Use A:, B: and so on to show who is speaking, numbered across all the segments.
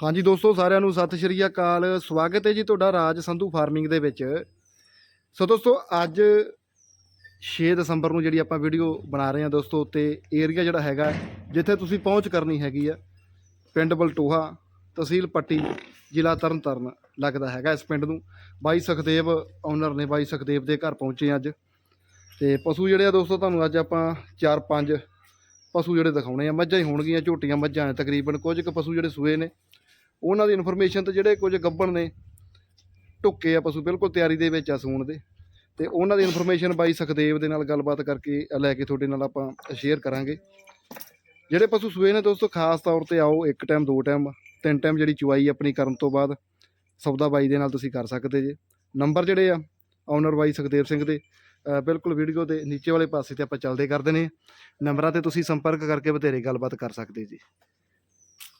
A: ਹਾਂਜੀ ਦੋਸਤੋ, ਸਾਰਿਆਂ ਨੂੰ ਸਤਿ ਸ਼੍ਰੀ ਅਕਾਲ। ਸਵਾਗਤ ਹੈ ਜੀ ਤੁਹਾਡਾ ਰਾਜ ਸੰਧੂ ਫਾਰਮਿੰਗ ਦੇ ਵਿੱਚ। ਸੋ ਦੋਸਤੋ, ਅੱਜ 6 ਦਸੰਬਰ ਨੂੰ ਜਿਹੜੀ ਆਪਾਂ ਵੀਡੀਓ ਬਣਾ ਰਹੇ ਹਾਂ ਦੋਸਤੋ ਤੇ ਏਰੀਆ ਜਿਹੜਾ ਹੈਗਾ, ਜਿੱਥੇ ਤੁਸੀਂ ਪਹੁੰਚ ਕਰਨੀ ਹੈਗੀ ਆ, ਪਿੰਡ ਬਲਟੋਹਾ, ਤਹਿਸੀਲ ਪੱਟੀ, ਜ਼ਿਲ੍ਹਾ ਤਰਨਤਾਰਨ ਲੱਗਦਾ ਹੈਗਾ ਇਸ ਪਿੰਡ ਨੂੰ। ਬਾਈ ਸੁਖਦੇਵ ਓਨਰ ਨੇ ਬਾਈ ਸੁਖਦੇਵ ਦੇ ਘਰ ਪਹੁੰਚੇ ਅੱਜ। ਤੇ ਪਸ਼ੂ ਜਿਹੜੇ ਆ ਦੋਸਤੋ, ਤੁਹਾਨੂੰ ਅੱਜ ਆਪਾਂ 4-5 ਪਸ਼ੂ ਜਿਹੜੇ ਦਿਖਾਉਣੇ ਆ। ਮੱਝਾਂ ਹੀ ਹੋਣਗੀਆਂ, ਝੋਟੀਆਂ ਮੱਝਾਂ ਤਕਰੀਬਨ, ਕੁਝ ਕੁ ਪਸ਼ੂ ਜਿਹੜੇ ਸੂਏ ਨੇ। ਉਹਨਾਂ ਦੀ ਇਨਫੋਰਮੇਸ਼ਨ ਤੇ ਜਿਹੜੇ ਕੁਝ ਗੱਬਣ ਨੇ ਟੁੱਕੇ ਆ ਪਸ਼ੂ, ਬਿਲਕੁਲ ਤਿਆਰੀ ਦੇ ਵਿੱਚ ਆ ਸੂਣ ਦੇ। ਤੇ ਉਹਨਾਂ ਦੀ ਇਨਫੋਰਮੇਸ਼ਨ ਬਾਈ ਸੁਖਦੇਵ ਦੇ ਨਾਲ ਗੱਲਬਾਤ ਕਰਕੇ ਲੈ ਕੇ ਤੁਹਾਡੇ ਨਾਲ ਆਪਾਂ ਸ਼ੇਅਰ ਕਰਾਂਗੇ। ਜਿਹੜੇ ਪਸ਼ੂ ਸੂਏ ਨੇ ਦੋਸਤੋ, ਖਾਸ ਤੌਰ ਤੇ ਆਓ, ਇੱਕ ਟਾਈਮ ਦੋ ਟਾਈਮ ਤਿੰਨ ਟਾਈਮ ਜਿਹੜੀ ਚੁਆਈ ਆਪਣੀ ਕਰਨ ਤੋਂ ਬਾਅਦ ਸੌਦਾ ਬਾਈ ਦੇ ਨਾਲ ਤੁਸੀਂ ਕਰ ਸਕਦੇ ਜੇ। ਨੰਬਰ ਜਿਹੜੇ ਆ ਓਨਰ ਬਾਈ ਸੁਖਦੇਵ ਸਿੰਘ ਦੇ ਬਿਲਕੁਲ ਵੀਡੀਓ ਦੇ ਨੀਚੇ ਵਾਲੇ ਪਾਸੇ ਤੇ ਆਪਾਂ ਚੱਲਦੇ ਕਰਦੇ ਨੇ। ਨੰਬਰਾਂ ਤੇ ਤੁਸੀਂ ਸੰਪਰਕ ਕਰਕੇ ਬਥੇਰੇ ਗੱਲਬਾਤ ਕਰ ਸਕਦੇ ਜੀ।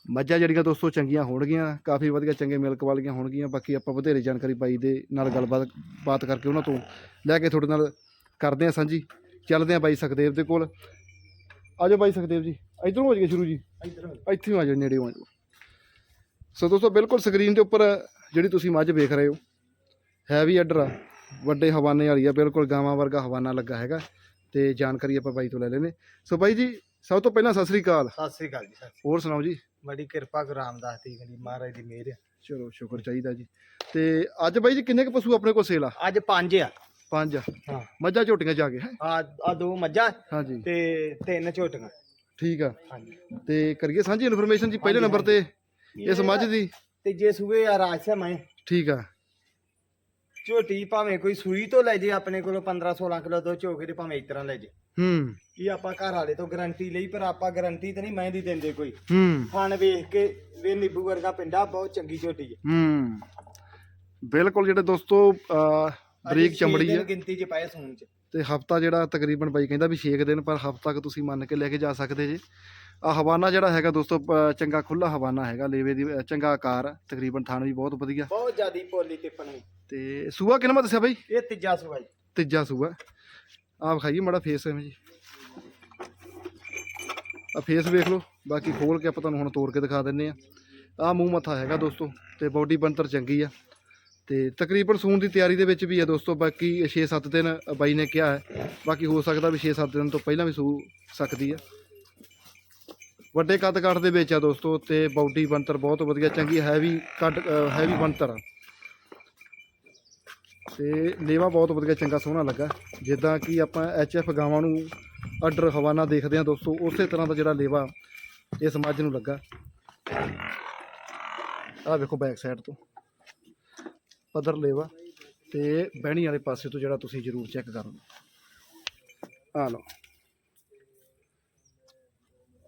A: ਮੱਝਾਂ ਜਿਹੜੀਆਂ ਦੋਸਤੋ ਚੰਗੀਆਂ ਹੋਣਗੀਆਂ ਕਾਫੀ ਵਧੀਆ ਚੰਗੇ ਮਿਲਕ ਵਾਲੀਆਂ ਹੋਣਗੀਆਂ ਬਾਕੀ ਆਪਾਂ ਬਥੇਰੇ ਜਾਣਕਾਰੀ ਬਾਈ ਦੇ ਨਾਲ ਗੱਲਬਾਤ ਬਾਤ ਕਰਕੇ ਉਹਨਾਂ ਤੋਂ ਲੈ ਕੇ ਤੁਹਾਡੇ ਨਾਲ ਕਰਦੇ ਹਾਂ ਸਾਂਝੀ ਚੱਲਦੇ ਹਾਂ ਬਾਈ ਸੁਖਦੇਵ ਦੇ ਕੋਲ। ਆਜੋ ਬਾਈ ਸੁਖਦੇਵ ਜੀ ਇਧਰੋਂ ਹੋ ਜਾਈਏ ਸ਼ੁਰੂ ਜੀ? ਇੱਥੇ ਆ ਜਾਓ ਨੇੜੇ ਆ ਜਾਓ। ਸੋ ਦੋਸਤੋ ਬਿਲਕੁਲ ਸਕਰੀਨ ਦੇ ਉੱਪਰ ਜਿਹੜੀ ਤੁਸੀਂ ਮੱਝ ਵੇਖ ਰਹੇ ਹੋ ਹੈਵੀ ਆਰਡਰ ਆ ਵੱਡੇ ਹਵਾਨੇ ਵਾਲੀ ਆ ਬਿਲਕੁਲ ਗਾਵਾਂ ਵਰਗਾ ਹਵਾਨਾ ਲੱਗਾ ਹੈਗਾ ਤੇ ਜਾਣਕਾਰੀ ਆਪਾਂ ਬਾਈ ਤੋਂ ਲੈ ਲੈਨੇ ਸੋ ਬਾਈ ਜੀ ਸਭ ਤੋਂ ਪਹਿਲਾਂ ਸਤਿ ਸ੍ਰੀ ਅਕਾਲ।
B: ਸਤਿ ਸ੍ਰੀ ਅਕਾਲ ਜੀ ਸ੍ਰੀ
A: ਹੋਰ ਸੁਣਾਓ ਜੀ।
B: ਬੜੀ ਕਿਰਪਾ ਗੁਰੂ ਰਾਮਦਾਸ ਦੀ ਗਲੀ ਮਹਾਰਾਜ ਦੀ ਮਿਹਰ ਆ।
A: ਚਲੋ ਸ਼ੁਕਰ ਚਾਹੀਦਾ ਜੀ। ਤੇ ਅੱਜ ਬਾਈ ਜੀ ਕਿੰਨੇ ਕੁ ਪਸ਼ੂ ਆਪਣੇ ਕੋਲ ਸੇਲ ਆ?
B: ਅੱਜ ਪੰਜ ਆ।
A: ਪੰਜ
B: ਹਾਂ।
A: ਮੱਝਾਂ ਝੋਟੀਆਂ ਜਾ ਕੇ ਹੈ?
B: ਆ ਆ ਦੋ ਮੱਝਾਂ
A: ਹਾਂਜੀ।
B: ਤੇ ਤਿੰਨ ਝੋਟੀਆਂ।
A: ਠੀਕ ਆ।
B: ਹਾਂਜੀ।
A: ਤੇ ਕਰੀਏ ਸਾਂਝੀ ਇਨਫੋਰਮੇਸ਼ਨ ਜੀ ਪਹਿਲੇ
B: ਹਾਂਜੀ,
A: ਨੰਬਰ ਤੇ ਇਸ ਮੱਝ ਦੀ?
B: ਤੇ ਜੇ ਸੂਏ ਆ ਰਾਜਸਾ ਮੈਂ
A: ਠੀਕ ਆ।
B: ਝੋਟੀ ਭਾਵੇਂ ਕੋਈ ਸੂਈ ਤੋਂ ਲੈ ਜੇ ਆਪਣੇ ਕੋਲੋਂ 15 16 ਕਿਲੋ ਦੁੱਧ ਚੋ ਕੇ ਤੇ ਭਾਵੇਂ ਇਸ ਤਰ੍ਹਾਂ ਲੈ ਜੇ।
A: ਹੂੰ।
B: ਇਹ ਆਪਾਂ ਘਰ ਵਾਲੇ ਤੋਂ ਗਾਰੰਟੀ ਲਈ ਪਰ ਆਪਾਂ ਗਾਰੰਟੀ ਤੇ ਨਹੀਂ ਮੈਂ ਦੀ ਦਿੰਦੇ ਕੋਈ।
A: ਹੂੰ।
B: ਫਣ ਵੇਖ ਕੇ ਵੇ ਨਿੱਬੂ ਵਰਗਾ ਪਿੰਡਾ ਬਹੁਤ ਚੰਗੀ ਝੋਟੀ ਹੈ
A: ਹੂੰ। ਬਿਲਕੁਲ ਜਿਹੜੇ ਦੋਸਤੋ ਬਰੀਕ ਚਮੜੀ ਆ।
B: ਗਿਣਤੀ ਚ ਪਏ ਸੂਣ ਚ।
A: ਤੇ ਹਫਤਾ ਜਿਹੜਾ ਤਕਰੀਬਨ ਬਾਈ ਕਹਿੰਦਾ ਵੀ 6 ਦਿਨ ਪਰ ਹਫਤਾ ਤੱਕ ਤੁਸੀਂ ਮੰਨ ਕੇ ਲੈ ਕੇ ਜਾ ਸਕਦੇ ਜੇ। ਆ ਹਵਾਨਾ ਜਿਹੜਾ ਹੈਗਾ ਦੋਸਤੋ ਚੰਗਾ ਖੁੱਲਾ ਹਵਾਨਾ ਹੈਗਾ ਲੇਵੇ ਦੀ ਚੰਗਾ ਆਕਾਰ ਤਕਰੀਬਨ ਥਣ ਵੀ ਬਹੁਤ ਵਧੀਆ।
B: ਬਹੁਤ ਜ਼ਿਆਦੀ ਪੋਲੀ ਟਿੱਪਣ। ਵੀ
A: ਤੇ ਸੂਆ ਕਿੰਨਾ ਦੱਸਿਆ ਬਾਈ?
B: ਇਹ ਤੀਜਾ ਸੂਆ ਜੀ।
A: ਤੀਜਾ ਸੂਆ। ਆ ਵਿਖਾਈਏ ਮੜਾ ਫੇਸ ਐਵੇਂ ਜੀ। ਆ ਫੇਸ ਵੇਖ ਲਓ, ਬਾਕੀ ਖੋਲ ਕੇ ਆਪਾਂ ਤੁਹਾਨੂੰ ਹੁਣ ਤੋੜ ਕੇ ਦਿਖਾ ਦਿੰਨੇ ਆ ਆ ਮੂੰਹ ਮੱਥਾ ਹੈਗਾ ਦੋਸਤੋ, ਤੇ ਬਾਡੀ ਬੰਤਰ ਚੰਗੀ ਆ। ਤੇ ਤਕਰੀਬਨ ਸੂਣ ਦੀ ਤਿਆਰੀ ਦੇ ਵਿੱਚ ਵੀ ਆ ਦੋਸਤੋ, ਬਾਕੀ 6-7 ਦਿਨ ਬਾਈ ਨੇ ਕਿਹਾ ਹੈ। ਬਾਕੀ ਹੋ ਸਕਦਾ ਵੀ 6-7 ਦਿਨ ਤੋਂ ਪਹਿਲਾਂ ਵੀ ਸੂ ਸਕਦੀ ਆ। ਵੱਡੇ ਕੱਦ ਕਾਠ ਦੇ ਵਿੱਚ ਆ ਦੋਸਤੋ, ਤੇ ਬਾਡੀ ਬੰਤਰ ਬਹੁਤ ਵਧੀਆ, ਚੰਗੀ ਹੈਵੀ ਕੱਦ ਹੈਵੀ ਬੰਤਰ ਆ। ਤੇ ਲੇਵਾ ਬਹੁਤ ਵਧੀਆ, ਚੰਗਾ, ਸੋਹਣਾ ਲੱਗਾ। ਜਿੱਦਾਂ ਕਿ ਆਪਾਂ ਐਫ ਗਾਵਾਂ ਨੂੰ ਅਡਰ ਹਵਾਨਾ ਦੇਖਦੇ ਹਾਂ ਦੋਸਤੋ, ਉਸੇ ਤਰ੍ਹਾਂ ਦਾ ਜਿਹੜਾ ਲੇਵਾ ਇਸ ਮੱਝ ਨੂੰ ਲੱਗਾ। ਆਹ ਵੇਖੋ ਬੈਕ ਸਾਈਡ ਤੋਂ। ਪਦਰ ਲੇਵਾ ਤੇ ਬਹਿਣੀ ਵਾਲੇ ਪਾਸੇ ਤੋਂ ਜਿਹੜਾ ਤੁਸੀਂ ਜ਼ਰੂਰ ਚੈੱਕ ਕਰੋ ਆ ਲਓ।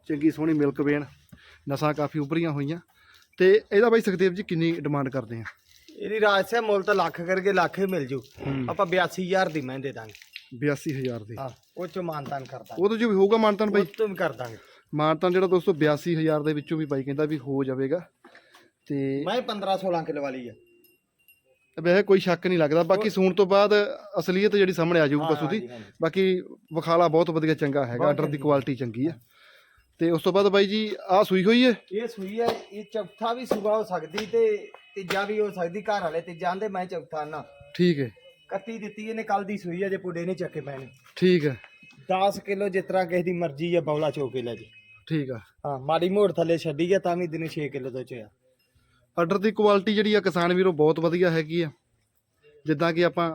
A: ਚੰਗੀ, ਸੋਹਣੀ ਮਿਲਕ ਵੇਨ ਨਸਾਂ ਕਾਫੀ ਉਭਰੀਆਂ ਹੋਈਆਂ। ਤੇ ਇਹਦਾ ਬਾਈ ਸੁਖਦੇਵ ਜੀ ਕਿੰਨੀ ਡਿਮਾਂਡ ਕਰਦੇ ਆ?
B: ਇਹਦੀ ਰਾਜਸਾ ਮੁੱਲ ਤਾਂ ਲੱਖ ਕਰਕੇ ਲੱਖ ਹੀ ਮਿਲ ਜੂ। ਆਪਾਂ 82000 ਦੀ ਮੈਂ ਦੇ ਦਾਂਗੇ।
A: 82000 ਦੀ।
B: ਹਾਂ ਉਹ ਚੋਂ ਮਾਨਤਾਨ ਕਰ ਦਾਂਗੇ।
A: ਉਹਦੇ ਜੋ ਵੀ ਹੋਊਗਾ ਮਾਨਤਨ ਬਾਈ।
B: ਉਹ ਤੋਂ ਵੀ ਕਰ ਦਾਂਗੇ।
A: ਮਾਨਤਨ ਜਿਹੜਾ ਦੋਸਤੋ 82000 ਦੇ ਵਿੱਚੋਂ ਵੀ ਬਾਈ ਕਹਿੰਦਾ ਵੀ ਹੋ ਜਾਵੇਗਾ। ਤੇ
B: ਮੈਂ 15 16 ਕਿਲੋ ਵਾਲੀ ਆ।
A: ਵੈਸੇ ਕੋਈ ਸ਼ੱਕ ਨਹੀਂ ਲੱਗਦਾ। ਬਾਕੀ ਸੂਣ ਤੋਂ ਬਾਅਦ ਅਸਲੀਅਤ ਜਿਹੜੀ ਸਾਹਮਣੇ ਆ ਜਾਊਗੀ ਪਸ਼ੂ ਦੀ। ਬਾਕੀ ਵਿਖਾਲਾ ਬਹੁਤ ਵਧੀਆ ਚੰਗਾ ਹੈਗਾ। ਆਰਡਰ ਦੀ। ਕੁਆਲਿਟੀ ਚੰਗੀ ਆ। ਤੇ ਉਸ ਤੋਂ ਬਾਅਦ ਬਾਈ ਜੀ ਆਹ ਸੂਈ ਹੋਈ ਹੈ?
B: ਇਹ ਸੂਈ ਹੈ ਇਹ ਚੌਥਾ ਵੀ ਸੂਆ ਹੋ ਸਕਦੀ ਤੇ ਤੀਜਾ ਵੀ ਹੋ ਸਕਦੀ ਘਰ ਵਾਲੇ ਤੀਜਾ ਆਂਦੇ ਮੈਂ ਚੌਥਾ ਨਾ
A: ਠੀਕ ਹੈ।
B: ਕੱਤੀ ਦਿੱਤੀ ਇਹਨੇ ਕੱਲ ਦੀ ਸੂਈ ਹੈ ਜੇ ਪੁੱਡੇ ਨਹੀਂ ਚੱਕੇ ਪੈਣੇ।
A: ਠੀਕ ਹੈ।
B: 10 ਕਿਲੋ ਜਿਸ ਤਰ੍ਹਾਂ ਕਿਸੇ ਦੀ ਮਰਜ਼ੀ ਹੈ ਬੌਲਾ ਚੋ ਕੇ ਲੈ ਜੇ।
A: ਠੀਕ ਆ।
B: ਹਾਂ ਮਾੜੀ ਮੋੜ ਥੱਲੇ ਛੱਡੀ ਹੈ ਤਾਂ ਵੀ ਦਿਨੇ 6 ਕਿਲੋ ਤੋਂ ਚੋਇਆ
A: ਆਰਡਰ ਦੀ ਕੁਆਲਿਟੀ ਜਿਹੜੀ ਆ ਕਿਸਾਨ ਵੀਰੋ ਬਹੁਤ ਵਧੀਆ ਹੈਗੀ ਆ। ਜਿੱਦਾਂ ਕਿ ਆਪਾਂ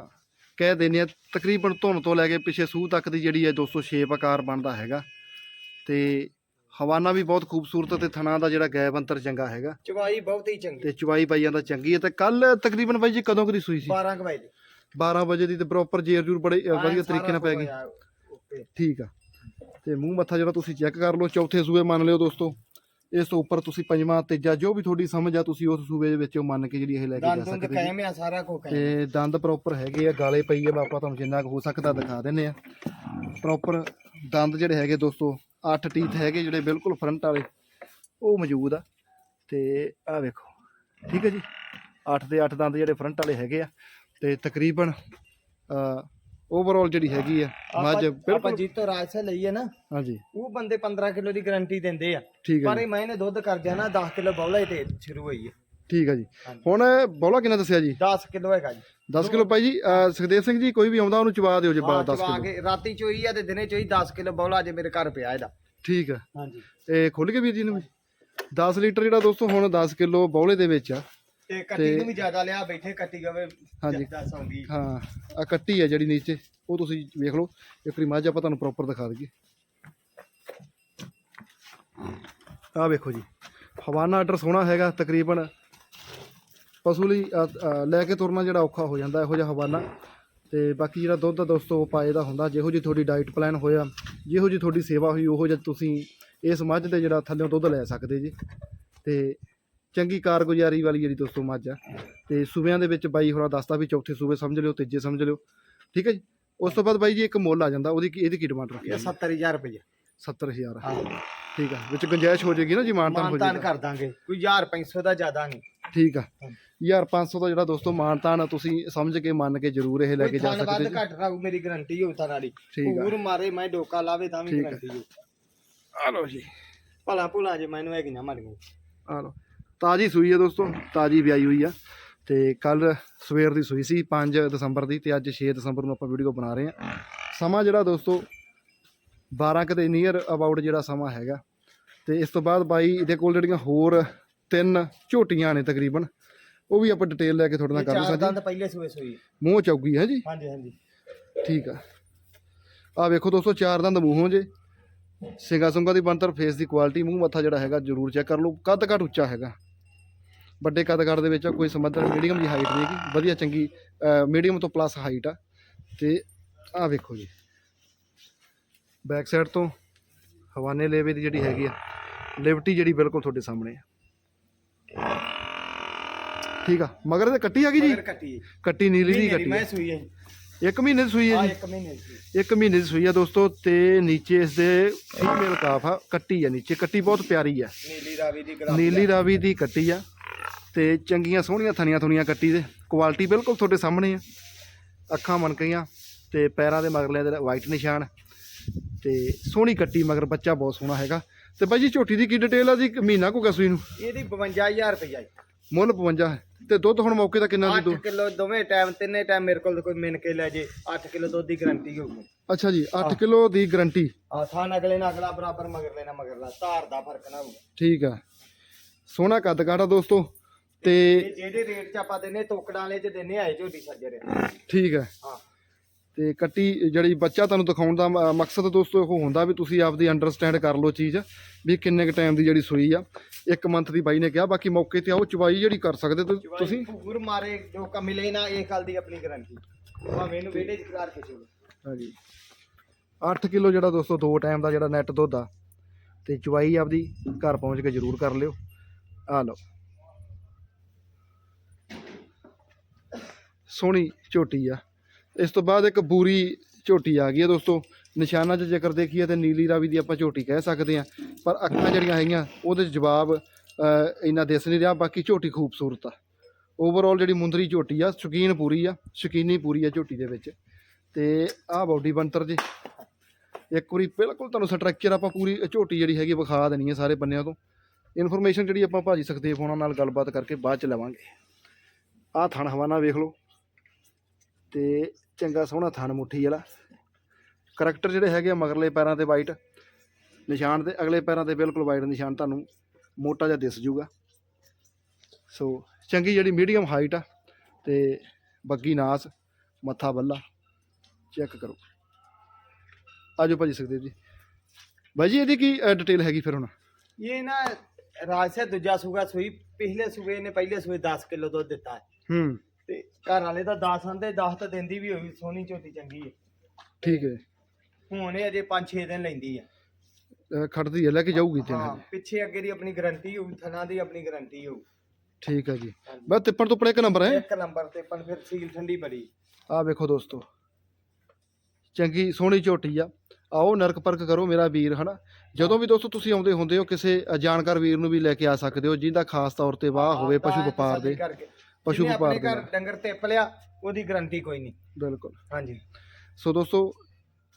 A: ਕਹਿ ਦਿੰਦੇ ਆ ਤਕਰੀਬਨ ਧੁਨ ਤੋਂ ਲੈ ਕੇ ਪਿੱਛੇ ਸੂਹ ਤੱਕ ਦੀ ਜਿਹੜੀ ਹੈ 206 ਆਕਾਰ ਬਣਦਾ ਹੈਗਾ। ਤੇ ਹਵਾਨਾ ਵੀ ਬਹੁਤ ਖੂਬਸੂਰਤ ਤੇ ਥਣਾ ਦਾ ਜਿਹੜਾ ਗੈਬ ਅੰਤਰ ਚੰਗਾ ਹੈਗਾ।
B: ਚਵਾਈ ਬਹੁਤ ਹੀ ਚੰਗੀ।
A: ਤੇ ਚੁਵਾਈ ਬਾਈਆਂ ਦਾ ਚੰਗੀ ਹੈ ਤੇ ਕੱਲ ਤਕਰੀਬਨ ਬਾਈ ਜੀ ਕਦੋਂ ਕਦੀ ਸੂਈ ਸੀ?
B: 12 ਕਵਾਈ ਦੀ।
A: 12 ਵਜੇ ਦੀ ਤੇ ਪ੍ਰੋਪਰ ਜੇਰ ਜੂਰ ਬੜੇ ਵਧੀਆ ਤਰੀਕੇ ਨਾਲ ਪੈ ਗਈ। ਠੀਕ ਆ। ਤੇ ਮੂੰਹ ਮੱਥਾ ਜਿਹੜਾ ਤੁਸੀਂ ਚੈੱਕ ਕਰ ਲਓ ਚੌਥੇ ਸੂਏ ਮੰਨ ਲਿਓ ਦੋਸਤੋ। ਇਸ ਤੋਂ ਉੱਪਰ ਤੁਸੀਂ ਪੰਜਵਾਂ ਤੀਜਾ ਜੋ ਵੀ ਤੁਹਾਡੀ ਸਮਝ ਆ ਤੁਸੀਂ ਉਸ ਸੂਏ ਦੇ ਵਿੱਚੋਂ ਮੰਨ ਕੇ ਜਿਹੜੀ ਇਹ ਲੈ ਕੇ ਜਾ ਸਕਦੇ ਜੀ।
B: ਕਾਇਮ ਆ ਸਾਰਾ ਕੋ ਕਾਇਮ
A: ਤੇ ਦੰਦ ਪ੍ਰੋਪਰ ਹੈਗੇ ਆ ਗਾਲੇ ਪਈ ਆ ਆਪਾਂ ਤੁਹਾਨੂੰ ਜਿੰਨਾ ਕੁ ਹੋ ਸਕਦਾ ਦਿਖਾ ਦਿੰਨੇ ਆ। ਪ੍ਰੋਪਰ ਦੰਦ ਜਿਹੜੇ ਹੈਗੇ ਦੋਸਤੋ 8 ਟੀਥ ਹੈਗੇ ਜਿਹੜੇ ਬਿਲਕੁਲ ਫਰੰਟ ਵਾਲੇ ਉਹ ਮੌਜੂਦ ਆ। ਤੇ ਆਹ ਵੇਖੋ ਠੀਕ ਹੈ ਜੀ? 8 ਦੇ 8 ਦੰਦ ਜਿਹੜੇ ਫਰੰਟ ਵਾਲੇ ਹੈਗੇ ਆ ਤੇ ਤਕਰੀਬਨ ਓਵਰਆਲ ਜਿਹੜੀ ਹੈਗੀ ਆ ਮੱਝ ਬਿਲਕੁਲ
B: ਜੀਤੋ ਰਾਜ ਸੇ ਲਈ ਹੈ ਨਾ
A: ਹਾਂਜੀ।
B: ਉਹ ਬੰਦੇ 15 ਕਿਲੋ ਦੀ ਗਾਰੰਟੀ ਦਿੰਦੇ ਆ। ਪਰ ਇਹ ਮੈਂ ਨੇ ਦੁੱਧ ਕਰ ਨਾ 10 ਕਿਲੋ ਬੌਲਾ ਹੀ ਤੇ ਸ਼ੁਰੂ ਹੋਈ ਹੈ।
A: ਠੀਕ ਹੈ ਜੀ। ਹੁਣ ਬੋਲਾ ਕਿੰਨਾ ਦੱਸਿਆ ਜੀ?
B: 10 ਕਿਲੋ ਹੈਗਾ ਜੀ।
A: 10 ਕਿਲੋ ਭਾਈ ਜੀ ਅਹ ਸੁਖਦੇਵ ਸਿੰਘ ਜੀ ਕੋਈ ਵੀ ਆਉਂਦਾ ਉਹਨੂੰ ਚਵਾ ਦਿਓ ਜੀ
B: ਹਾਂ,
A: 10
B: ਚਵਾ
A: ਕਿਲੋ।
B: ਕੇ ਰਾਤੀ ਚੋਈ ਆ ਤੇ ਦਿਨੇ ਚੋਈ 10 ਕਿਲੋ ਬੌਲਾ ਅਜੇ ਮੇਰੇ ਘਰ ਪਿਆ ਇਹਦਾ।
A: ਠੀਕ ਹੈ
B: ਹਾਂਜੀ।
A: ਇਹ ਖੁੱਲ ਕੇ ਵੀਰ ਜੀ ਨੂੰ? 10 ਲੀਟਰ ਜਿਹੜਾ ਦੋਸਤੋ ਹੁਣ 10 ਕਿਲੋ ਬੌਲੇ ਦੇ ਵਿੱਚ ਆ।
B: ਤੇ ਕੱਟੀ ਨੂੰ ਵੀ ਜ਼ਿਆਦਾ ਲਿਆ ਬੈਠੇ ਕੱਟੀ ਗਵੇ
A: ਹਾਂਜੀ।
B: ਜਿੱਦਾਂ ਸੌਂਗੀ
A: ਹਾਂ ਆ ਕੱਟੀ ਆ ਜਿਹੜੀ ਨੀਚੇ ਉਹ ਤੁਸੀਂ ਵੇਖ ਲਓ। ਇੱਕ ਵਾਰੀ ਮੱਝ ਆਪਾਂ ਤੁਹਾਨੂੰ ਪ੍ਰੋਪਰ ਦਿਖਾ ਦਈਏ। ਆ ਵੇਖੋ ਜੀ ਹਵਾਨਾ ਆਰਡਰ ਸੋਹਣਾ ਹੈਗਾ ਤਕਰੀਬਨ ਪਸ਼ੂ ਲਈ ਅ, ਲੈ ਕੇ ਤੁਰਨਾ ਜਿਹੜਾ ਔਖਾ ਹੋ ਜਾਂਦਾ ਇਹੋ ਜਿਹਾ ਹਵਾਨਾ ਤੇ ਬਾਕੀ ਜਿਹੜਾ ਦੁੱਧ ਆ ਦੋਸਤੋ ਉਹ ਪਾਏ ਦਾ ਹੁੰਦਾ। ਜਿਹੋ ਜੀ ਤੁਹਾਡੀ ਡਾਈਟ ਪਲਾਨ ਹੋਇਆ ਜਿਹੋ ਜੀ ਤੁਹਾਡੀ ਸੇਵਾ ਹੋਈ ਉਹੋ ਜਿਹਾ ਤੁਸੀਂ ਇਸ ਮੱਝ ਦੇ ਜਿਹੜਾ ਥੱਲੇੋਂ ਦੁੱਧ ਲੈ ਸਕਦੇ ਜੀ। ਤੇ ਚੰਗੀ ਕਾਰਗੁਜ਼ਾਰੀ ਵਾਲੀ ਜਿਹੜੀ ਦੋਸਤੋ ਮੱਝ ਆ। ਤੇ ਸੂਬਿਆਂ ਦੇ ਵਿੱਚ ਬਾਈ ਹੋਰਾਂ ਦੱਸਦਾ ਵੀ ਚੌਥੇ ਸੂਬੇ ਸਮਝ ਲਿਓ ਤੀਜੇ ਸਮਝ ਲਿਓ। ਠੀਕ ਹੈ ਜੀ? ਉਸ ਤੋਂ ਬਾਅਦ ਬਾਈ ਜੀ ਇੱਕ ਮੁੱਲ ਆ ਜਾਂਦਾ ਉਹਦੀ ਕੀ- ਇਹਦੀ ਕੀ ਡਿਮਾਂਡ ਰੱਖੀ
B: ਇਹ 70000 ਰੁਪਏ
A: 70000
B: ਹਾਂ।
A: ਠੀਕ ਆ ਵਿੱਚ ਗੁੰਜਾਇਸ਼ ਹੋ ਜਾਏਗੀ ਨਾ ਜੀ ਮਾਨਤਾਨ ਹੋ
B: ਮਾਨਤਾਨ
A: ਜਾਏਗਾ।
B: ਕਰ ਦਾਂਗੇ। ਕੋਈ 1500 ਦਾ ਜ਼ਿਆਦਾ ਨਹੀਂ।
A: ਠੀਕ ਆ।
B: ਹਾਂਜੀ।
A: 1500 ਦਾ ਜਿਹੜਾ ਦੋਸਤੋ ਮਾਨਤਾਨ ਤੁਸੀਂ ਸਮਝ ਕੇ ਮੰਨ ਕੇ ਜ਼ਰੂਰ ਇਹ ਲੈ ਕੇ ਜਾ ਸਕਦੇ ਜੀ।
B: ਘੱਟ ਰਹੂ ਮੇਰੀ ਗਾਰੰਟੀ ਹੋਊ ਤਾਂ
A: ਠੀਕ ਆ।
B: ਪੂਰ ਮਾਰੇ ਮੈਂ ਡੋਕਾ ਲਾਵੇ ਤਾਂ ਵੀ
A: ਠੀਕ ਆ।
B: ਗਾਰੰਟੀ ਹੋਊ।
A: ਆ ਲਓ ਜੀ।
B: ਭਲਾ ਭੁਲਾ ਜੇ ਮੈਨੂੰ ਹੈਗੀ ਨਾ ਮਰ ਗਈ
A: ਆ ਲਓ। ਤਾਜੀ ਸੂਈ ਹੈ ਦੋਸਤੋ ਤਾਜੀ ਵਿਆਹੀ ਹੋਈ ਆ। ਤੇ ਕੱਲ ਸਵੇਰ ਦੀ ਸੂਈ ਸੀ 5 ਦਸੰਬਰ ਦੀ ਤੇ ਅੱਜ 6 ਦਸੰਬਰ ਨੂੰ ਆਪਾਂ ਵੀਡੀਓ ਬਣਾ ਰਹੇ ਆ। ਸਮਾਂ ਜਿਹੜਾ ਦੋਸਤੋ 12 ਕਦੇ ਨੀਅਰ ਅਬਾਊਟ ਜਿਹੜਾ ਸਮਾਂ ਹੈਗਾ। ਤੇ ਇਸ ਤੋਂ ਬਾਅਦ ਬਾਈ ਇਹਦੇ ਕੋਲ ਜਿਹੜੀਆਂ ਹੋਰ ਤਿੰਨ ਝੋਟੀਆਂ ਨੇ ਤਕਰੀਬਨ। ਉਹ ਵੀ ਆਪਾਂ ਡਿਟੇਲ ਲੈ ਕੇ ਤੁਹਾਡੇ ਨਾਲ
B: ਇਹ ਚਾਰ ਦੰਦ ਪਹਿਲੇ ਸੂਏ ਸੂਈ।
A: ਮੂੰਹ ਚੌਗੀ ਹੈ ਜੀ?
B: ਹਾਂਜੀ ਹਾਂਜੀ।
A: ਠੀਕ ਆ। ਆ ਵੇਖੋ ਦੋਸਤੋ ਚਾਰ ਦੰਦ ਮੂੰਹੋਂ ਜੇ। ਸਿੰਗਾ ਸੁੰਗਾ ਦੀ ਬੰਤਰ ਫੇਸ ਦੀ ਕੁਆਲਿਟੀ ਮੂੰਹ ਮੱਥਾ ਜਿਹੜਾ ਹੈਗਾ ਜਰੂਰ ਚੈੱਕ ਕਰ ਲਓ। ਕੱਦ ਘੱਟ ਉੱਚਾ ਹੈਗਾ। ਵੱਡੇ ਕੱਦ ਘੱਟ ਦੇ ਵਿੱਚ ਕੋਈ ਸਮੱਧਰ ਮੀਡੀਅਮ ਦੀ ਹਾਈਟ ਨਹੀਂ ਹੈਗੀ। ਵਧੀਆ ਚੰਗੀ ਮੀਡੀਅਮ ਤੋਂ ਪਲੱਸ ਹਾਈਟ ਆ। ਤੇ ਆ ਵੇਖੋ ਜੀ। ਬੈਕ ਸਾਈਡ ਤੋਂ ਹਵਾਨੇ ਲੇਵੇ ਦੀ ਜਿਹੜੀ ਹੈਗੀ ਆ ਲਿਵਟੀ ਜਿਹੜੀ ਬਿਲਕੁਲ ਤੁਹਾਡੇ ਸਾਹਮਣੇ ਆ। ਠੀਕ ਆ। ਮਗਰ ਤੇ ਕੱਟੀ ਆ ਗਈ ਜੀ?
B: ਮਗਰ ਕੱਟੀ
A: ਕੱਟੀ ਨੀਲੀ ਦੀ ਕੱਟੀ
B: ਮੈਂ। ਸੂਈ ਹੈ
A: ਇੱਕ ਮਹੀਨੇ ਦੀ ਸੂਈ ਹੈ ਜੀ?
B: ਇੱਕ ਮਹੀਨੇ ਦੀ
A: ਇੱਕ ਮਹੀਨੇ ਦੀ ਸੂਈ ਆ ਦੋਸਤੋ ਤੇ ਨੀਚੇ ਇਸ ਦੇ ਫੀਮੇਲ ਕਾਫ ਆ ਕੱਟੀ ਆ ਨੀਚੇ। ਕੱਟੀ ਬਹੁਤ ਪਿਆਰੀ ਆ।
B: ਨੀਲੀ ਰਾਵੀ ਦੀ ਗੁਲਾਬੀ
A: ਨੀਲੀ ਰਾਵੀ ਦੀ ਕੱਟੀ ਆ ਤੇ ਚੰਗੀਆਂ ਸੋਹਣੀਆਂ ਥਣੀਆਂ ਥੁਣੀਆਂ ਕੱਟੀ ਦੇ। ਕੁਆਲਿਟੀ ਬਿਲਕੁਲ ਤੁਹਾਡੇ ਸਾਹਮਣੇ ਆ। ਅੱਖਾਂ ਮਣਕੀਆਂ ਤੇ ਪੈਰਾਂ ਦੇ ਮਗਰਲੇ ਦੇ ਵਾਈਟ ਨਿਸ਼ਾਨ। ਤੇ ਸੋਹਣੀ ਕੱਟੀ ਮਗਰ ਬੱਚਾ ਬਹੁਤ ਸੋਹਣਾ ਹੈਗਾ। ਤੇ ਬਾਈ ਜੀ ਝੋਟੀ ਦੀ ਕੀ ਡਿਟੇਲ ਆ ਜੀ? ਇੱਕ ਮਹੀਨਾ ਕੋ ਸੂਈ ਨੂੰ।
B: ਇਹਦੀ 52000 ਰੁਪਏ ਹੈ
A: ਮੁੱਲ 52 ਹੈ। ਤੇ ਦੁੱਧ ਹੁਣ ਮੌਕੇ ਦਾ ਕਿੰਨਾ ਦੀ
B: 8
A: ਦੋ?
B: ਕਿਲੋ ਦੋਵੇਂ ਟਾਈਮ ਤਿੰਨੇ ਟਾਈਮ ਮੇਰੇ ਕੋਲ ਕੋਈ ਮਿਣ ਕੇ ਲੈ ਜੇ। 8 ਕਿਲੋ ਦੁੱਧ ਦੀ ਗਾਰੰਟੀ ਹੋਊਗੀ।
A: ਅੱਛਾ ਜੀ 8 ਕਿਲੋ ਦੀ ਗਰੰਟੀ
B: ਆ ਥਾਨ ਅਗਲੇ ਨਾਲ ਅਗਲਾ ਬਰਾਬਰ ਮਗਰ ਲੈਣਾ ਮਗਰਲਾ ਧਾਰ ਦਾ ਫ਼ਰਕ ਨਾ ਹੋਊਗਾ
A: ਠੀਕ ਆ। ਸੋਹਣਾ ਕੱਦ ਕਾਠਾ ਦੋਸਤੋ ਤੇ
B: ਜਿਹੜੇ ਰੇਟ ਚ ਆਪਾਂ ਦਿੰਨੇ ਤੋਕੜਾਂ ਵਾਲੇ ਚ ਦਿੰਨੇ ਆਏ ਝੋਟੀ ਸੱਜਰ
A: ਠੀਕ ਹੈ
B: ਹਾਂ।
A: ਤੇ ਕੱਟੀ ਜਿਹੜੀ ਬੱਚਾ ਤੁਹਾਨੂੰ ਦਿਖਾਉਣ ਦਾ ਮਕਸਦ ਦੋਸਤੋ ਇਹ ਹੁੰਦਾ ਵੀ ਤੁਸੀਂ ਆਪਦੀ ਅੰਡਰਸਟੈਂਡ ਕਰ ਲਓ ਚੀਜ਼ ਵੀ ਕਿੰਨੇ ਕ ਟਾਈਮ ਦੀ ਜਿਹੜੀ ਸੂਈ ਆ। ਇੱਕ ਮੰਥ ਦੀ ਬਾਈ ਨੇ ਕਿਹਾ ਬਾਕੀ ਮੌਕੇ ਤੇ ਆਓ ਚਵਾਈ ਜਿਹੜੀ ਕਰ ਸਕਦੇ ਤੁ- ਤੁਸੀਂ
B: ਤੁਸੀਂ। ਪੂਰ ਮਾਰੇ ਜੋ ਕ ਮਿਲੇ ਨਾ ਇਹ ਗੱਲ ਦੀ ਆਪਣੀ ਗਾਰੰਟੀ ਭਾਵੇਂ ਵਿਹੜੇ ਚ ਕਰਾਰ ਕੇ ਚਲੋ
A: ਹਾਂਜੀ। 8 ਕਿਲੋ ਜਿਹੜਾ ਦੋਸਤੋ ਦੋ ਟਾਈਮ ਦਾ ਜਿਹੜਾ ਨੈਟ ਦੁੱਧ ਆ ਤੇ ਚਵਾਈ ਆਪਦੀ ਘਰ ਪਹੁੰਚ ਕੇ ਜ਼ਰੂਰ ਕਰ ਲਿਓ। ਆ ਲਓ। ਸੋਹਣੀ ਝੋਟੀ ਆ। ਇਸ ਤੋਂ ਬਾਅਦ ਇੱਕ ਬੂਰੀ ਝੋਟੀ ਆ ਗਈ ਹੈ ਦੋਸਤੋ। ਨਿਸ਼ਾਨਾ 'ਚ ਜੇਕਰ ਦੇਖੀਏ ਤੇ ਨੀਲੀ ਰਾਵੀ ਦੀ ਆਪਾਂ ਝੋਟੀ ਕਹਿ ਸਕਦੇ ਆ ਪਰ ਅੱਖਾਂ ਜਿਹੜੀਆਂ ਹੈਗੀਆਂ, ਉਹਦੇ 'ਚ ਜਵਾਬ ਇੰਨਾ ਦਿਸ ਨਹੀਂ ਰਿਹਾ, ਬਾਕੀ ਝੋਟੀ ਖੂਬਸੂਰਤ ਆ। ਓਵਰਆਲ ਜਿਹੜੀ ਮੁੰਦਰੀ ਝੋਟੀ ਆ, ਸ਼ੌਕੀਨ ਪੂਰੀ ਆ, ਸ਼ੌਕੀਨੀ ਪੂਰੀ ਆ ਝੋਟੀ ਦੇ ਵਿੱਚ। ਤੇ ਆਹ ਬਾਡੀ ਬੰਤਰ ਜੀ। ਇੱਕ ਵਾਰੀ ਬਿਲਕੁਲ ਤੁਹਾਨੂੰ ਸਟਰਕਚਰ ਆਪਾਂ ਪੂਰੀ ਝੋਟੀ ਜਿਹੜੀ ਹੈਗੀ ਵਿਖਾ ਦੇਣੀ ਹੈ ਸਾਰੇ ਬੰਨਿਆਂ ਤੋਂ। ਇਨਫੋਰਮੇਸ਼ਨ ਜਿਹੜੀ ਆਪਾਂ ਭਾਜੀ ਸੁਖਦੇਵ ਹੋਣਾ ਨਾਲ ਗੱਲਬਾਤ ਕਰਕੇ ਬਾਅਦ ਚ ਲਵਾਂਗੇ। ਆਹ ਥਣ ਹਵਾਨਾ ਵੇਖ ਲਓ। ਤੇ ਚੰਗਾ ਸੋਹਣਾ ਥਣ ਮੁੱਠੀ ਵਾਲਾ। ਕਰੈਕਟਰ ਜਿਹੜੇ ਹੈਗੇ ਆ ਮਗਰਲੇ ਪੈਰਾਂ ਤੇ ਵਾਈਟ ਨਿਸ਼ਾਨ ਤੇ ਅਗਲੇ ਪੈਰਾਂ ਤੇ ਬਿਲਕੁਲ ਵਾਈਟ ਨਿਸ਼ਾਨ ਤੁਹਾਨੂੰ ਮੋਟਾ ਜਿਹਾ ਦਿਸ ਜੂਗਾ ਸੋ ਚੰਗੀ ਜਿਹੜੀ ਮੀਡੀਅਮ ਹਾਈਟ ਆ ਤੇ ਬੱਗੀ ਨਾਸ ਮੱਥਾ ਬੱਲਾ ਚੈੱਕ ਕਰੋ। ਆਜੋ ਭਾਜੀ ਸੁਖਦੇਵ ਜੀ। ਬਾਈ ਜੀ ਇਹਦੀ ਕੀ ਡਿਟੇਲ ਹੈਗੀ ਫਿਰ ਹੁਣ?
B: ਇਹ ਨਾ ਰਾਜ ਸੇ ਦੂਜਾ ਸੂਗਾ ਸੂਈ ਪਿਛਲੇ ਸੂਏ ਨੇ ਪਹਿਲੇ ਸੂਏ 10 ਕਿਲੋ ਦੁੱਧ ਦਿੱਤਾ। ਹੂੰ। ਤੇ ਘਰ ਵਾਲੇ ਦਾ 10 ਆਂਦੇ 10 ਤਾਂ ਦਿੰਦੀ ਵੀ ਹੋਈ ਸੋਹਣੀ ਝੋਟੀ ਚੰਗੀ ਹੈ।
A: ਠੀਕ ਹੈ।
B: ਹੁਣ ਇਹ ਅਜੇ 5-6 ਦਿਨ ਲੈਂਦੀ ਹੈ।
A: ਅਹ ਖੜਦੀ ਹੈ ਲੈ ਕੇ ਜਾਊਗੀ ਤੇ
B: ਹਾਂ ਪਿੱਛੇ ਅੱਗੇ ਦੀ ਆਪਣੀ ਗਾਰੰਟੀ ਹੋਊ ਥਣਾ ਦੀ ਆਪਣੀ ਗਾਰੰਟੀ ਹੋਊ।
A: ਠੀਕ ਹੈ ਜੀ। ਬਸ ਤਿੱਪਣ ਤੋਂ ਪੜੇ ਇੱਕ ਨੰਬਰ ਹੈ।
B: ਇੱਕ ਨੰਬਰ ਤੇ ਪਨ ਫਿਰ ਸੀਲ ਠੰਡੀ ਬੜੀ।
A: ਆਹ ਵੇਖੋ ਦੋਸਤੋ। ਚੰਗੀ ਸੋਹਣੀ ਝੋਟੀ ਆ। ਆਓ ਨਰਕ ਪਰਕ ਕਰੋ ਮੇਰਾ ਵੀਰ ਹਨਾ? ਜਦੋਂ ਵੀ ਦੋਸਤੋ ਤੁਸੀਂ ਆਉਂਦੇ ਹੁੰਦੇ ਹੋ ਕਿਸੇ ਅ, ਜਾਣਕਾਰ ਵੀਰ ਨੂੰ ਵੀ ਲੈ ਕੇ ਆ ਸਕਦੇ ਹੋ ਜਿਹਦਾ ਖਾਸ ਤੌਰ ਤੇ ਵਾਹ ਹੋਵੇ ਪਸ਼ੂ
B: ਤਾਂ
A: ਵਪਾਰ ਦੇ।
B: ਕਰਕੇ।
A: ਪਸ਼ੂ
B: ਜਿਹਨੇ
A: ਵਪਾਰ
B: ਆਪਣੇ
A: ਦੇ
B: ਘਰ ਡੰਗਰ ਟਿੱਪ ਲਿਆ ਉਹਦੀ ਗਾਰੰਟੀ ਕੋਈ ਨਹੀਂ।
A: ਬਿਲਕੁਲ।
B: ਹਾਂਜੀ।
A: ਸੋ ਦੋਸਤੋ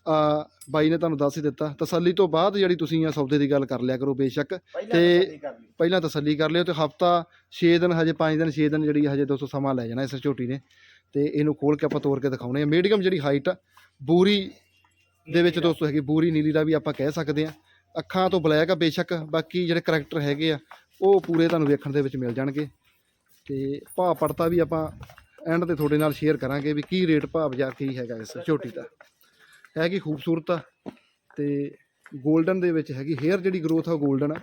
A: ਆ ਬਾਈ ਨੇ ਤੁਹਾਨੂੰ ਦੱਸ ਹੀ ਦਿੱਤਾ। ਤਸੱਲੀ ਤੋਂ ਬਾਅਦ ਜਿਹੜੀ ਤੁਸੀਂ ਆ ਸੌਦੇ ਦੀ ਗੱਲ ਕਰ ਲਿਆ ਕਰੋ ਬੇਸ਼ੱਕ।
B: ਪਹਿਲਾਂ
A: ਤੇ-
B: ਤਸੱਲੀ ਕਰ ਲਈ
A: ਪਹਿਲਾਂ ਤਸੱਲੀ ਕਰ ਲਿਓ ਤੇ ਹਫਤਾ 6 ਦਿਨ ਹਜੇ 5 ਦਿਨ 6 ਦਿਨ ਜਿਹੜੀ ਹਜੇ ਦੋਸਤੋ ਸਮਾਂ ਲੈ ਜਾਣਾ ਇਸ ਝੋਟੀ ਨੇ। ਤੇ ਇਹਨੂੰ ਖੋਲ ਕੇ ਆਪਾਂ ਤੋੜ ਕੇ ਦਿਖਾਉਣੇ ਆ। ਮੀਡੀਅਮ ਜਿਹੜੀ ਹਾਈਟ ਆ ਬੂਰੀ ਦੇ ਵਿੱਚ ਦੋਸਤੋ ਹੈਗੀ ਬੂਰੀ ਨੀਲੀ ਦਾ ਵੀ ਆਪਾਂ ਕਹਿ ਸਕਦੇ ਆ। ਅੱਖਾਂ ਤੋਂ ਬਲੈਕ ਆ ਬੇਸ਼ੱਕ ਬਾਕੀ ਜਿਹੜੇ ਕਰੈਕਟਰ ਹੈਗੇ ਆ ਉਹ ਪੂਰੇ ਤੁਹਾਨੂੰ ਵੇਖਣ ਦੇ ਵਿੱਚ ਮਿਲ ਜਾਣਗੇ। ਤੇ ਭਾਅ ਪੜਤਾ ਵੀ ਆਪਾਂ ਐਂਡ ਤੇ ਤੁਹਾਡੇ ਨਾਲ ਸ਼ੇਅਰ ਕਰਾਂਗੇ ਵੀ ਕੀ ਰੇਟ ਭਾਅ ਬਾਜ਼ਾਰ ਕੀ ਹੈਗਾ ਇਸ ਝੋਟੀ ਦਾ। ਹੈਗੀ ਖੂਬਸੂਰਤ ਆ ਤੇ 골ਡਨ ਦੇ ਵਿੱਚ ਹੈਗੀ ਹੇਅਰ ਜਿਹੜੀ ਗਰੋਥ ਆ ਉਹ 골ਡਨ ਆ।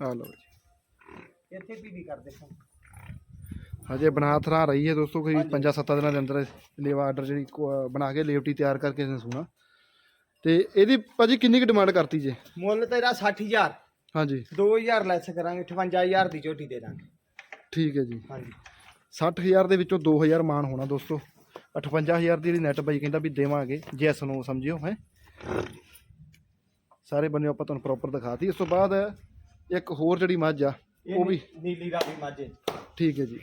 A: ਆ ਲਓ ਜੀ।
B: ਇੱਥੇ ਪੀੜੀ ਕਰਦੇ ਹਾਂ
A: ਹਜੇ ਬਣਾ ਥਰਾ ਰਹੀ ਹੈ ਦੋਸਤੋ ਕੋਈ
B: ਹਾਂਜੀ।
A: 5-7 ਦਿਨਾਂ ਦੇ ਅੰਦਰ ਲੇਵਾ ਆਰਡਰ ਜਿਹੜੀ ਕੋ- ਬਣਾ ਕੇ ਲੇਵਟੀ ਤਿਆਰ ਕਰਕੇ ਇਹਨੇ ਸੂਣਾ। ਤੇ ਇਹਦੀ ਭਾਜੀ ਕਿੰਨੀ ਕੁ ਡਿਮਾਂਡ ਕਰਤੀ ਜੇ?
B: ਮੁੱਲ ਤੇਰਾ 60000
A: ਹਾਂਜੀ।
B: 2000 ਲੈਸ ਕਰਾਂਗੇ 58000 ਦੀ ਝੋਟੀ ਦੇ ਦਾਂਗੇ।
A: ਠੀਕ ਹੈ ਜੀ।
B: ਹਾਂਜੀ।
A: 60000 ਦੇ ਵਿੱਚੋਂ 2000 ਮਾਨ ਹੋਣਾ ਦੋਸਤੋ। 58000 ਦੀ ਜਿਹੜੀ ਨੈਟ ਬਾਈ ਕਹਿੰਦਾ ਵੀ ਦੇਵਾਂਗੇ ਜੈਸ ਨੂੰ ਸਮਝਿਓ ਹੈ। ਸਾਰੇ ਬੰਨੇ ਆਪਾਂ ਤੁਹਾਨੂੰ ਪ੍ਰੋਪਰ ਦਿਖਾਤੀ। ਇਸ ਤੋਂ ਬਾਅਦ ਇੱਕ ਹੋਰ ਜਿਹੜੀ ਮੱਝ ਆ ਉਹ ਵੀ
B: ਨੀਲੀ ਰਾਵੀ ਮਾਝੇ
A: ਠੀਕ ਹੈ ਜੀ।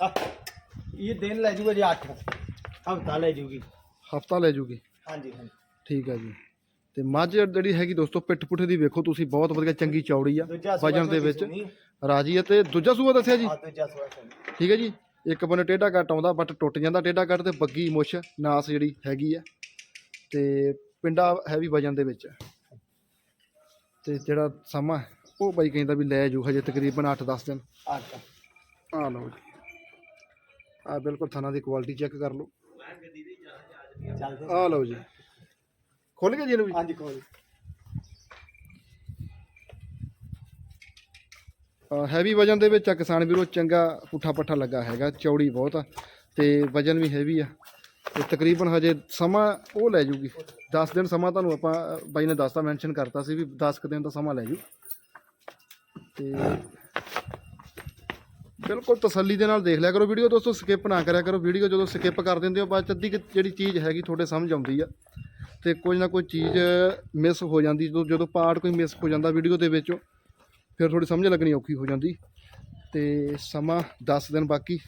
B: ਇਹ ਦਿਨ ਲੈ ਜੂਗਾ ਜੀ 8 ਹਫਤਾ ਲੈ ਜੂਗੀ।
A: ਹਫਤਾ ਲੈ ਜੂਗੀ।
B: ਹਾਂਜੀ ਹਾਂਜੀ।
A: ਠੀਕ ਹੈ ਜੀ। ਤੇ ਮੱਝ ਜਿਹੜੀ ਹੈਗੀ ਦੋਸਤੋ ਪਿੱਠ ਪੁੱਠੇ ਦੀ ਵੇਖੋ ਤੁਸੀਂ ਬਹੁਤ ਵਧੀਆ ਚੰਗੀ ਚੌੜੀ ਆ
B: ਦੂਜਾ ਸੂਆ
A: ਵਜਨ ਦੇ ਵਿੱਚ।
B: ਸੁਣੀ,
A: ਰਾਜੀ ਹੈ ਤੇ ਦੂਜਾ ਸੂਆ ਦੱਸਿਆ ਜੀ?
B: ਆਹ ਦੂਜਾ ਸੂਆ ਸੁਣੀ।
A: ਠੀਕ ਹੈ ਜੀ। ਇੱਕ ਬੰਨੇ ਟੇਢਾ ਕੱਟ ਆਉਂਦਾ ਬਟ ਟੁੱਟ ਜਾਂਦਾ ਟੇਢਾ ਕੱਟ ਤੇ ਬੱਗੀ ਮੁੱਛ ਨਾਸ ਜਿਹੜੀ ਹੈਗੀ ਆ। ਤੇ ਪਿੰਡਾ ਹੈਵੀ ਵਜਨ ਦੇ ਵਿੱਚ। ਤੇ ਜਿਹੜਾ ਸਮਾਂ ਉਹ ਬਾਈ ਕਹਿੰਦਾ ਵੀ ਲੈ ਜੂ ਹਜੇ ਤਕਰੀਬਨ 8-10 ਦਿਨ।
B: ਅੱਠ।
A: ਆ ਲਓ ਜੀ। ਆ ਬਿਲਕੁਲ ਥਾਣਾ ਦੀ ਕੁਆਲਿਟੀ ਚੈੱਕ ਕਰ ਲਓ। ਆ ਲਓ ਜੀ। ਖੁੱਲ ਗਿਆ ਜੀ ਇਹਨੂੰ ਵੀ?
B: ਹਾਂਜੀ ਕੋਲ
A: ਹੈਵੀ ਵਜਨ ਦੇ ਵਿੱਚ ਆ ਕਿਸਾਨ ਵੀਰੋ ਚੰਗਾ ਪੁੱਠਾ ਪੱਠਾ ਲੱਗਾ ਹੈਗਾ ਚੌੜੀ ਬਹੁਤ ਆ ਤੇ ਵਜਨ ਵੀ ਹੈਵੀ ਆ। ਤੇ ਤਕਰੀਬਨ ਹਜੇ ਸਮਾਂ ਉਹ ਲੈ ਜੂਗੀ। 10 ਦਿਨ ਸਮਾਂ ਤੁਹਾਨੂੰ ਆਪਾਂ ਬਾਈ ਨੇ ਦੱਸਤਾ ਮੈਂਸ਼ਨ ਕਰਤਾ ਸੀ ਵੀ 10 ਕੁ ਦਿਨ ਦਾ ਸਮਾਂ ਲੈ ਜੂ। ਤੇ ਬਿਲਕੁਲ ਤਸੱਲੀ ਦੇ ਨਾਲ ਦੇਖ ਲਿਆ ਕਰੋ ਵੀਡੀਓ ਦੋਸਤੋ ਸਕਿਪ ਨਾ ਕਰਿਆ ਕਰੋ। ਵੀਡੀਓ ਜਦੋਂ ਸਕਿਪ ਕਰ ਦਿੰਦੇ ਹੋ ਬਾਅਦ 'ਚ ਅੱਧੀ ਕੁ ਜਿਹੜੀ ਚੀਜ਼ ਹੈਗੀ ਤੁਹਾਡੇ ਸਮਝ ਆਉਂਦੀ ਆ। ਤੇ ਕੋਈ ਨਾ ਕੋਈ ਚੀਜ਼ ਮਿਸ ਹੋ ਜਾਂਦੀ ਜਦੋਂ ਜਦੋਂ ਪਾਰਟ ਕੋਈ ਮਿਸ ਹੋ ਜਾਂਦਾ ਵੀਡੀਓ ਦੇ ਵਿੱਚ ਫਿਰ ਥੋੜੀ ਸਮਝ ਲੱਗਣੀ ਔਖੀ ਹੋ ਜਾਂਦੀ। ਤੇ ਸਮਾਂ 10 ਦਿਨ ਬਾਕੀ।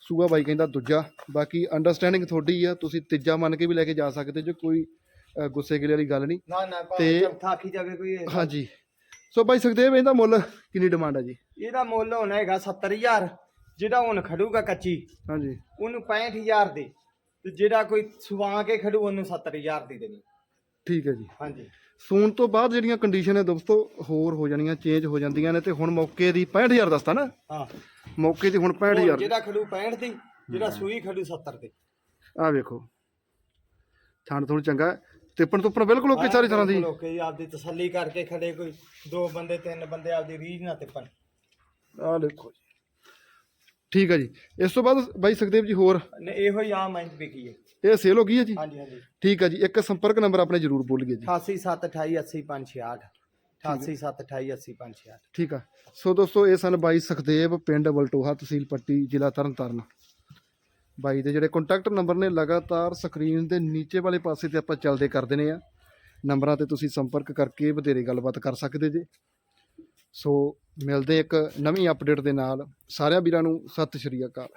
A: ਸੂਆ ਬਾਈ ਕਹਿੰਦਾ ਦੂਜਾ। ਬਾਕੀ ਅੰਡਰਸਟੈਂਡਿੰਗ ਤੁਹਾਡੀ ਆ ਤੁਸੀਂ ਤੀਜਾ ਮੰਨ ਕੇ ਵੀ ਲੈ ਕੇ ਜਾ ਸਕਦੇ ਜੇ ਕੋਈ ਗੁੱਸੇ ਗਿਲੇ ਵਾਲੀ ਗੱਲ ਨਹੀਂ।
B: ਨਾ ਨਾ
A: ਤੇ-
B: ਚੌਥਾ ਆਖੀ ਜਾਵੇ ਕੋਈ।
A: ਹਾਂਜੀ। ਸੋ ਬਾਈ ਸੁਖਦੇਵ ਇਹਦਾ ਮੁੱਲ ਕਿੰਨੀ ਡਿਮਾਂਡ ਆ ਜੀ?
B: ਇਹਦਾ ਮੁੱਲ ਹੋਣਾ ਹੈਗਾ 70000 ਜਿਹੜਾ ਹੁਣ ਖੜੂਗਾ ਕੱਚੀ
A: ਹਾਂਜੀ।
B: ਉਹਨੂੰ 65000 ਦੇ। ਤੇ ਜਿਹੜਾ ਕੋਈ ਸੁਵਾ ਕੇ ਖੜੂ ਉਹਨੂੰ 70000 ਦੀ ਦੇਣੀ।
A: ਠੀਕ ਹੈ ਜੀ।
B: ਹਾਂਜੀ।
A: ਸੂਣ ਤੋਂ ਬਾਅਦ ਜਿਹੜੀਆਂ ਕੰਡੀਸ਼ਨ ਹੈ ਦੋਸਤੋ ਹੋਰ ਹੋ ਜਾਣੀਆਂ ਚੇਂਜ ਹੋ ਜਾਂਦੀਆਂ ਨੇ ਤੇ ਹੁਣ ਮੌਕੇ ਦੀ 65000 ਦੱਸਤਾ ਨਾ।
B: ਹਾਂ।
A: ਮੌਕੇ ਦੀ ਹੁਣ
B: ਹੁਣ
A: 65000
B: ਜਿਹੜਾ ਖੜੂ 65 ਦੀ ਜਿਹੜਾ ਸੂਈ ਖੜੂ 70 ਦੀ।
A: ਆ ਵੇਖੋ। ਛਾਣ ਥੋੜੀ ਚੰਗਾ। ਹੈ। ਤਿੱਪਣ ਬਿਲਕੁਲ ਓਕੇ ਸਾਰੀ ਤਰ੍ਹਾਂ ਦੀ।
B: ਲੋਕੇ ਜੀ ਆਪਦੀ ਤਸੱਲੀ ਕਰਕੇ ਖੜੇ ਕੋਈ ਦੋ ਬੰਦੇ ਤਿੰਨ ਬੰਦੇ ਆਪਦੀ ਰੀਝ ਨਾ ਤਿੱਪਣ
A: ਆ ਦੇਖੋ ਜੀ। ਠੀਕ ਹੈ ਜੀ। ਇਸ ਤੋਂ ਬਾਅਦ ਬਾਈ ਸੁਖਦੇਵ ਜੀ ਹੋਰ।
B: ਨੇ ਇਹੋ ਹੀ ਆ ਮੈਂ ਵਿਕੀ ਹੈ।
A: ਇਹ ਸੇਲ ਹੋ ਗਈ ਹੈ ਜੀ?
B: ਹਾਂਜੀ ਹਾਂਜੀ।
A: ਠੀਕ ਹੈ ਜੀ। ਇੱਕ ਸੰਪਰਕ ਨੰਬਰ ਆਪਣੇ ਜਰੂਰ ਬੋਲੀਏ ਜੀ।
B: 8728280568 8728280568
A: ਠੀਕ ਆ। ਸੋ ਦੋਸਤੋ ਇਹ ਸਨ ਬਾਈ ਸੁਖਦੇਵ ਪਿੰਡ ਬਲਟੋਹਾ ਤਹਿਸੀਲ ਪੱਟੀ ਜ਼ਿਲ੍ਹਾ ਤਰਨਤਾਰਨ। ਬਾਈ ਦੇ ਜਿਹੜੇ ਕੰਟੈਕਟ ਨੰਬਰ ਨੇ ਲਗਾਤਾਰ ਸਕਰੀਨ ਦੇ ਨੀਚੇ ਵਾਲੇ ਪਾਸੇ ਤੇ ਆਪਾਂ ਚੱਲਦੇ ਕਰਦੇ ਨੇ ਆ। ਨੰਬਰਾਂ ਤੇ ਤੁਸੀਂ ਸੰਪਰਕ ਕਰਕੇ ਵਧੇਰੇ ਗੱਲਬਾਤ ਕਰ ਸਕਦੇ ਜੇ। ਸੋ ਮਿਲਦੇ ਇੱਕ ਨਵੀਂ ਅਪਡੇਟ ਦੇ ਨਾਲ। ਸਾਰਿਆਂ ਵੀਰਾਂ ਨੂੰ ਸਤਿ ਸ਼੍ਰੀ ਅਕਾਲ।